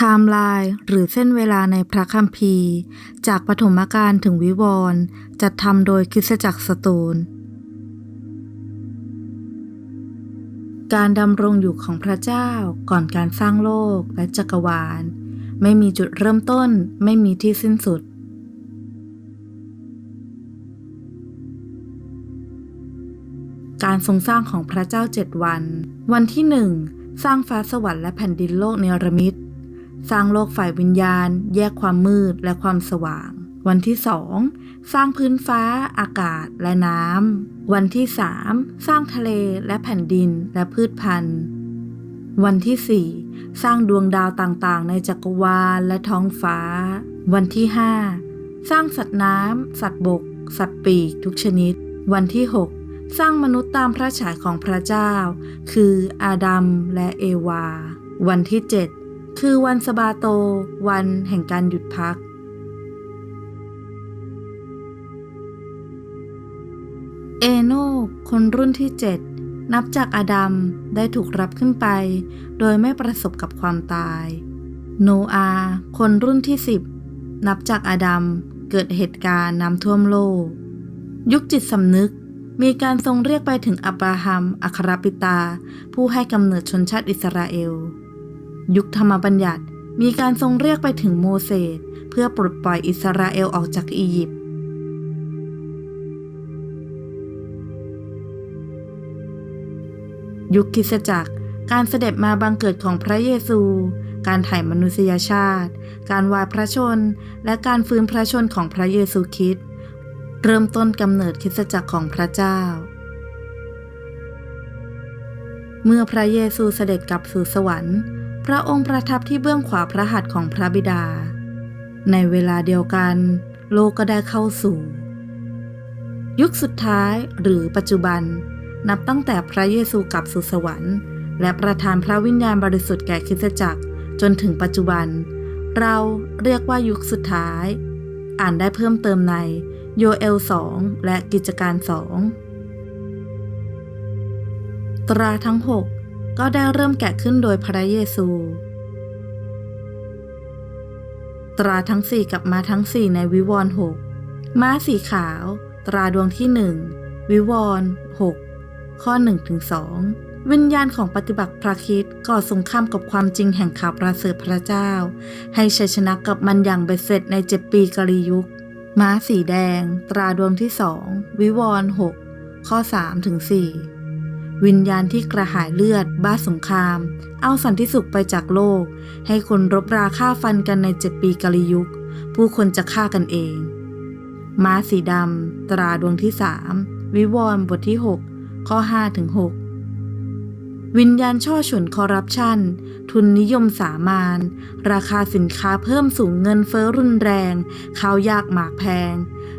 ทม์ไลน์หรือเส้นเวลาในพระคัมภีร์ จากปฐมกาลถึงวิวรณ์จัดทำโดยคริสจักรสตูล การดำรงอยู่ของพระเจ้าก่อนการสร้างโลกและจักรวาล ไม่มีจุดเริ่มต้นไม่มีที่สิ้นสุด การทรงสร้างของพระเจ้าเจ็ดวัน วันที่หนึ่งสร้างฟ้าสวรรค์และแผ่นดินโลกเนรมิต สร้างโลกฝ่ายวิญญาณ แยกความมืดและความสว่าง วันที่สองสร้างพื้นฟ้า อากาศและน้ำ วันที่สามสร้างทะเลและแผ่นดินและพืชพันธุ์ วันที่สี่สร้างดวงดาวต่างๆ ในจักรวาลและท้องฟ้า วันที่ห้าสร้างสัตว์น้ำ สัตว์บก สัตว์ปีกทุกชนิด วันที่หกสร้างมนุษย์ตามพระฉายของพระเจ้า คืออาดัมและเอวา วันที่ 7 คือวันสบาโต วันแห่งการหยุดพัก เอโนคนรุ่นที่ 7 นับจากอาดัมได้ถูกรับขึ้นไป โดยไม่ประสบกับความตาย โนอา คนรุ่นที่ 10 นับจากอาดัมเกิดเหตุการณ์น้ำท่วมโลก ยุคจิตสำนึกมีการทรงเรียกไปถึงอับราฮัม อัครปิตา ผู้ให้กำเนิดชนชาติอิสราเอล ยุคธรรมบัญญัติมีการทรงเรียกไปถึงโมเสสเพื่อปลดปล่อยอิสราเอลออกจากอียิปต์ยุคคริสตจักร การเสด็จมาบังเกิดของพระเยซู การถ่ายมนุษยชาติ การวายพระชน และการฟื้นพระชนของพระเยซูคริสต์เริ่มต้นกำเนิดคริสตจักรของพระเจ้า เมื่อพระเยซูเสด็จกลับสู่สวรรค์ พระองค์ประทับที่เบื้องขวาพระหัตถ์ของพระบิดา ในเวลาเดียวกัน โลกก็ได้เข้าสู่ ยุคสุดท้ายหรือปัจจุบันนับตั้งแต่พระเยซูกลับสู่สวรรค์ และประทานพระวิญญาณบริสุทธิ์แก่คริสตจักรจนถึงปัจจุบัน เราเรียกว่ายุคสุดท้าย อ่านได้เพิ่มเติมในโยเอล 2 และกิจการ 2 ตราทั้ง 6 ก็ได้เริ่มแกะขึ้นโดยพระเยซู ตราทั้ง4กับม้าทั้ง4ในวิวรณ์6ม้าสีขาว ตราดวงที่1วิวรณ์6ข้อ1ถึง2วิญญาณของปฏิบัติพระคิดก่อสงครามกับความจริงแห่งข่าวประเสริฐพระเจ้า ให้ชัยชนะกับมันอย่างเบ็ดเสร็จในเจ็ดปีกลียุค ม้าสีแดง ตราดวงที่สองวิวรณ์หกข้อสามถึงสี่ วิญญาณที่กระหายเลือด บ้าสงคราม เอาสันติสุขไปจากโลก ให้คนรบราฆ่าฟันกันในเจ็ดปีกาลยุค ผู้คนจะฆ่ากันเอง ม้าสีดำ ตราดวงที่สามวิวรณ์บทที่หกข้อห้าถึงหกวิญญาณช่อฉนคอร์รัปชัน ทุนนิยมสามาน ราคาสินค้าเพิ่มสูงเงินเฟ้อรุนแรงข้าวยากหมากแพง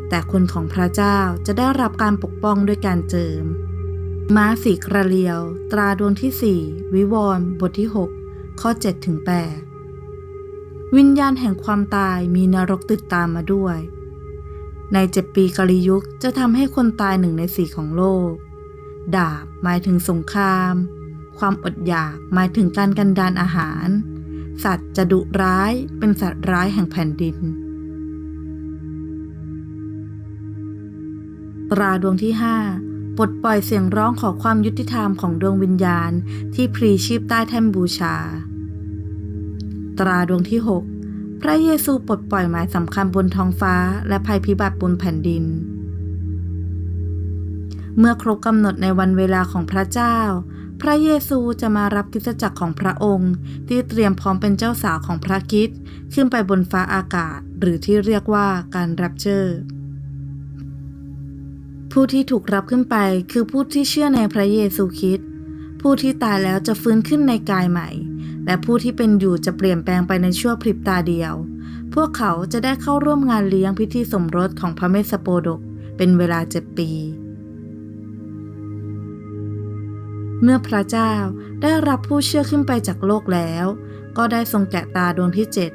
แต่คนของพระเจ้าจะได้รับการปกป้องด้วยการเจิม ม้าสีกระเลียว ตราดวงที่สี่วิวรณ์บทที่ 6 ข้อ7ถึง8วิญญาณแห่งความตายมีนรกติดตามมาด้วย ในเจ็ดปีกาลิยุคจะทำให้คนตายหนึ่งในสี่ของโลก ดาบหมายถึงสงคราม ความอดอยากหมายถึงการกันดานอาหาร สัตว์จะดุร้ายเป็นสัตว์ร้ายแห่งแผ่นดิน ตราดวงที่ห้า ปลดปล่อยเสียงร้องขอความยุติธรรมของดวงวิญญาณที่พรีชีพใต้แท่นบูชา ตราดวงที่ 6 พระเยซูปลดปล่อยหมายสำคัญบนท้องฟ้าและภัยพิบัติบนแผ่นดิน เมื่อครบกำหนดในวันเวลาของพระเจ้า พระเยซูจะมารับกิจจักรของพระองค์ ที่เตรียมพร้อมเป็นเจ้าสาวของพระคิดขึ้นไปบนฟ้าอากาศ หรือที่เรียกว่าการรับเจอ ผู้ที่ถูกรับขึ้นไปคือผู้ที่เชื่อในพระเยซูคริสต์ผู้ที่ตายแล้วจะฟื้นขึ้นในกายใหม่ และผู้ที่เป็นอยู่จะเปลี่ยนแปลงไปในชั่วพริบตาเดียว พวกเขาจะได้เข้าร่วมงานเลี้ยงพิธีสมรสของพระเมสสโปดก เป็นเวลาเจ็ดปี เมื่อพระเจ้าได้รับผู้เชื่อขึ้นไปจากโลกแล้ว ก็ได้ทรงแกะตาดวงที่เจ็ด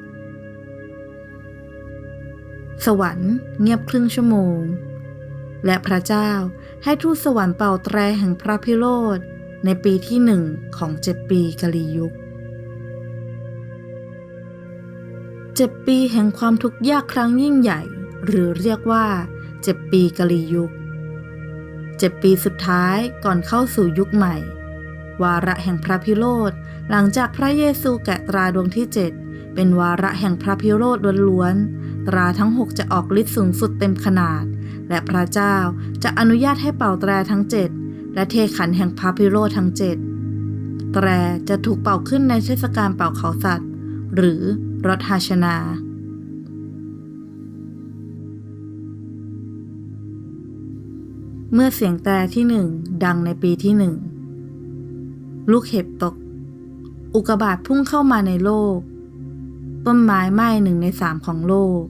สวรรค์เงียบครึ่งชั่วโมง และพระเจ้าให้ทูตสวรรค์เป่าแตรแห่งพระพิโรธในปีที่หนึ่งของเจ็ดปีกาลียุคเจ็ดปีแห่งความทุกข์ยากครั้งยิ่งใหญ่ หรือเรียกว่าเจ็ดปีกะลียุคเจ็ดปีสุดท้ายก่อนเข้าสู่ยุคใหม่ วาระแห่งพระพิโรธหลังจากพระเยซูแกะตราดวงที่เจ็ดเป็นวาระแห่งพระพิโรธล้วนๆตราทั้งหกจะออกฤทธิ์สูงสุดเต็มขนาด และพระเจ้าจะอนุญาตให้เป่าแตรทั้งเจ็ดและเทขันแห่งพระพิโรทั้งเจ็ดแตรจะถูกเป่าขึ้นในเทศกาลเป่าเขาสัตว์ หรือรถฮาชนาเมื่อเสียงแตรที่หนึ่งดังในปีที่หนึ่ง ลูกเห็บตก อุกบาตพุ่งเข้ามาในโลก ต้นไม้ไหม้หนึ่งในสามของโลก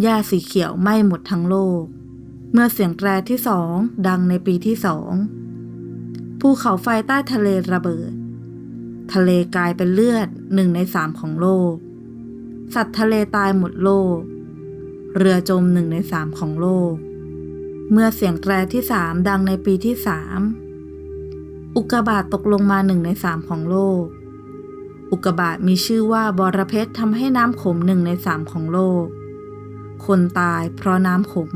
หญ้าสีเขียวไหม้หมดทั้งโลก เมื่อเสียงแตรที่สองดังในปีที่สองภูเขาไฟใต้ทะเลระเบิด ทะเลกลายเป็นเลือดหนึ่งในสามของโลก สัตว์ทะเลตายหมดโลก เรือจมหนึ่งในสามของโลก เมื่อเสียงแตรที่สามดังในปีที่สามอุกกาบาตตกลงมาหนึ่งในสามของโลก อุกกาบาตมีชื่อว่าบอระเพ็ดทำให้น้ำขมหนึ่งในสามของโลก คนตายเพราะน้ำขม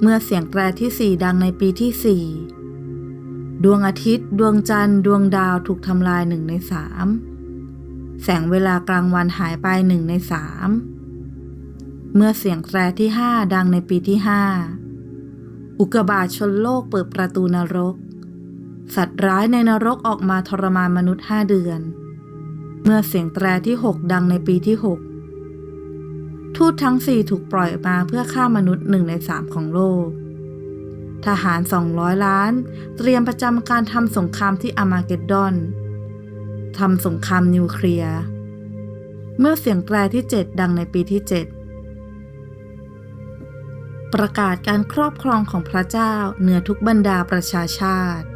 เมื่อเสียงแตรที่สี่ดังในปีที่สี่ดวงอาทิตย์ ดวงจันทร์ ดวงดาวถูกทำลายหนึ่งในสามแสงเวลากลางวันหายไปหนึ่งในสามเมื่อเสียงแตรที่ห้าดังในปีที่ห้าอุกกาบาตชนโลกเปิดประตูนรก สัตว์ร้ายในนรกออกมาทรมานมนุษย์ห้าเดือน เมื่อเสียงแตรที่หกดังในปีที่หก ทูตทั้งสี่ถูกปล่อยมาเพื่อฆ่ามนุษย์หนึ่งในสามของโลก ทหาร 200 ล้าน เตรียมประจำการทำสงครามที่อามาเกดดอนทำสงครามนิวเคลียร์ เมื่อเสียงแตรที่ 7 ดังในปีที่ 7 ประกาศการครอบครองของพระเจ้าเหนือทุกบรรดาประชาชาติ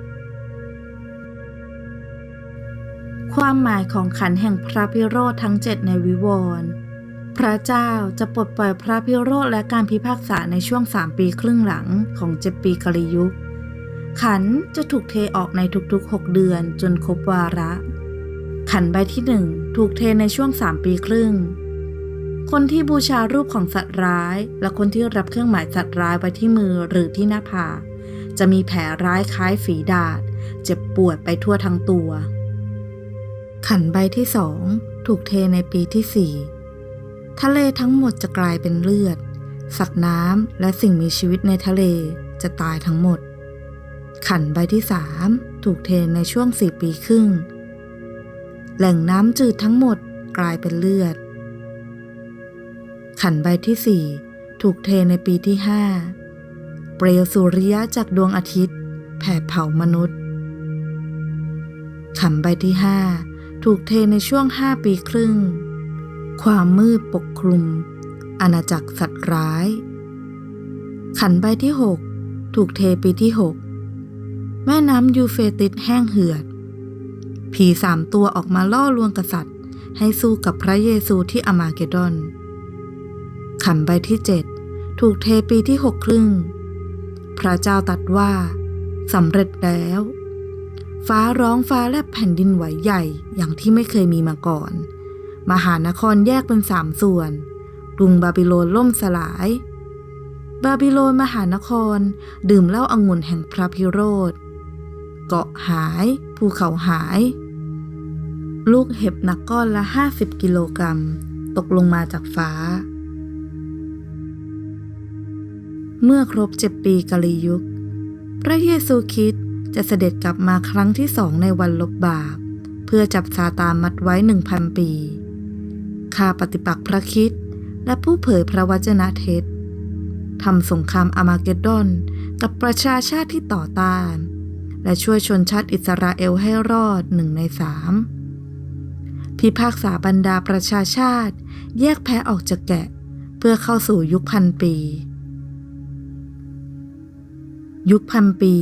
ความหมายของขันแห่งพระพิโรธทั้งเจ็ดในวิวรณ์ พระเจ้าจะปลดปล่อยพระพิโรธและการพิพากษาในช่วงสามปีครึ่งหลังของเจ็ดปีกลิยุค ขันจะถูกเทออกในทุกๆ 6 เดือนจนครบวาระ ขันใบที่หนึ่งถูกเทในช่วงสามปีครึ่ง คนที่บูชารูปของสัตว์ร้าย และคนที่รับเครื่องหมายสัตว์ร้ายไว้ที่มือหรือที่หน้าผากจะมีแผลร้ายคล้ายฝีดาษเจ็บปวดไปทั่วทั้งตัว ขันใบที่สองถูกเทในปีที่สี่ ทะเลทั้งหมดจะกลายเป็นเลือด สัตว์น้ำและสิ่งมีชีวิตในทะเลจะตายทั้งหมด ขันใบที่สามถูกเทในช่วงสี่ปีครึ่ง แหล่งน้ำจืดทั้งหมดกลายเป็นเลือด ขันใบที่สี่ถูกเทในปีที่ห้าเปลวสุริยะจากดวงอาทิตย์ แผดเผามนุษย์ ขันใบที่ห้าถูกเทในช่วงห้าปีครึ่ง ความมืดปกคลุม อาณาจักรสัตว์ร้าย ขันใบที่6ถูกเทปีที่6แม่น้ำยูเฟติสแห้งเหือด ผีสามตัวออกมาล่อลวงกษัตริย์ ให้สู้กับพระเยซูที่อามาเกดอน ขันใบที่7ถูกเทปีที่6ครึ่ง พระเจ้าตัดว่าสำเร็จแล้ว ฟ้าร้องฟ้าและแผ่นดินไหวใหญ่อย่างที่ไม่เคยมีมาก่อน มหานครแยกเป็นสามส่วน กรุงบาบิโลนล่มสลาย บาบิโลนมหานคร ดื่มเหล้าอางุ่นแห่งพระพิโรธ เกาะหาย ภูเขาหาย ลูกเห็บหนักก้อนละ50กิโลกรัม ตกลงมาจากฟ้า เมื่อครบเจ็ดปีกาลียุค พระเยซูคริสต์จะเสด็จกลับมาครั้งที่สองในวันลบบาปเพื่อจับซาตานมัดไว้หนึ่งพันปี ข้าปฏิปักษ์พระคิดและผู้เผยพระวจนะเท็จทำสงครามอามาเกดดอนกับประชาชาติที่ต่อต้าน และช่วยชนชาติอิสราเอลให้รอดหนึ่งในสามพิพากษาบรรดาประชาชาติ แยกแพ้ออกจากแกะ เพื่อเข้าสู่ยุคพันปี ยุคพันปี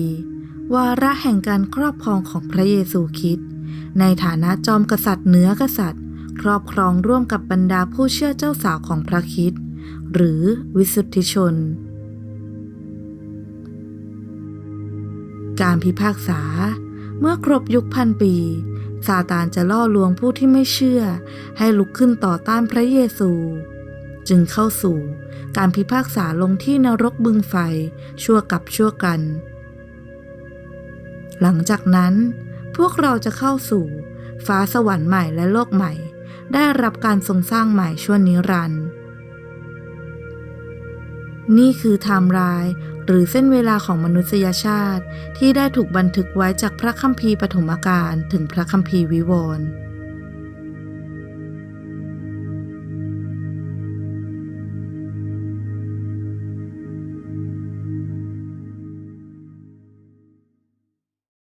วาระแห่งการครอบครองของพระเยซูคริสต์ในฐานะจอมกษัตริย์เหนือกษัตริย์ ครอบครองร่วมกับบรรดาผู้เชื่อเจ้าสาวของพระคริสต์หรือวิสุทธิชน การพิพากษา เมื่อครบยุคพันปี ซาตานจะล่อลวงผู้ที่ไม่เชื่อ ให้ลุกขึ้นต่อต้านพระเยซู จึงเข้าสู่ การพิพากษาลงที่นรกบึงไฟ ชั่วกับชั่วกัน หลังจากนั้น พวกเราจะเข้าสู่ ฟ้าสวรรค์ใหม่และโลกใหม่ ได้รับการทรงสร้างใหม่ชั่วนิรันดร์นี่คือไทม์ไลน์หรือเส้นเวลาของมนุษยชาติ ที่ได้ถูกบันทึกไว้จากพระคัมภีร์ปฐมกาลถึงพระคัมภีร์วิวรณ์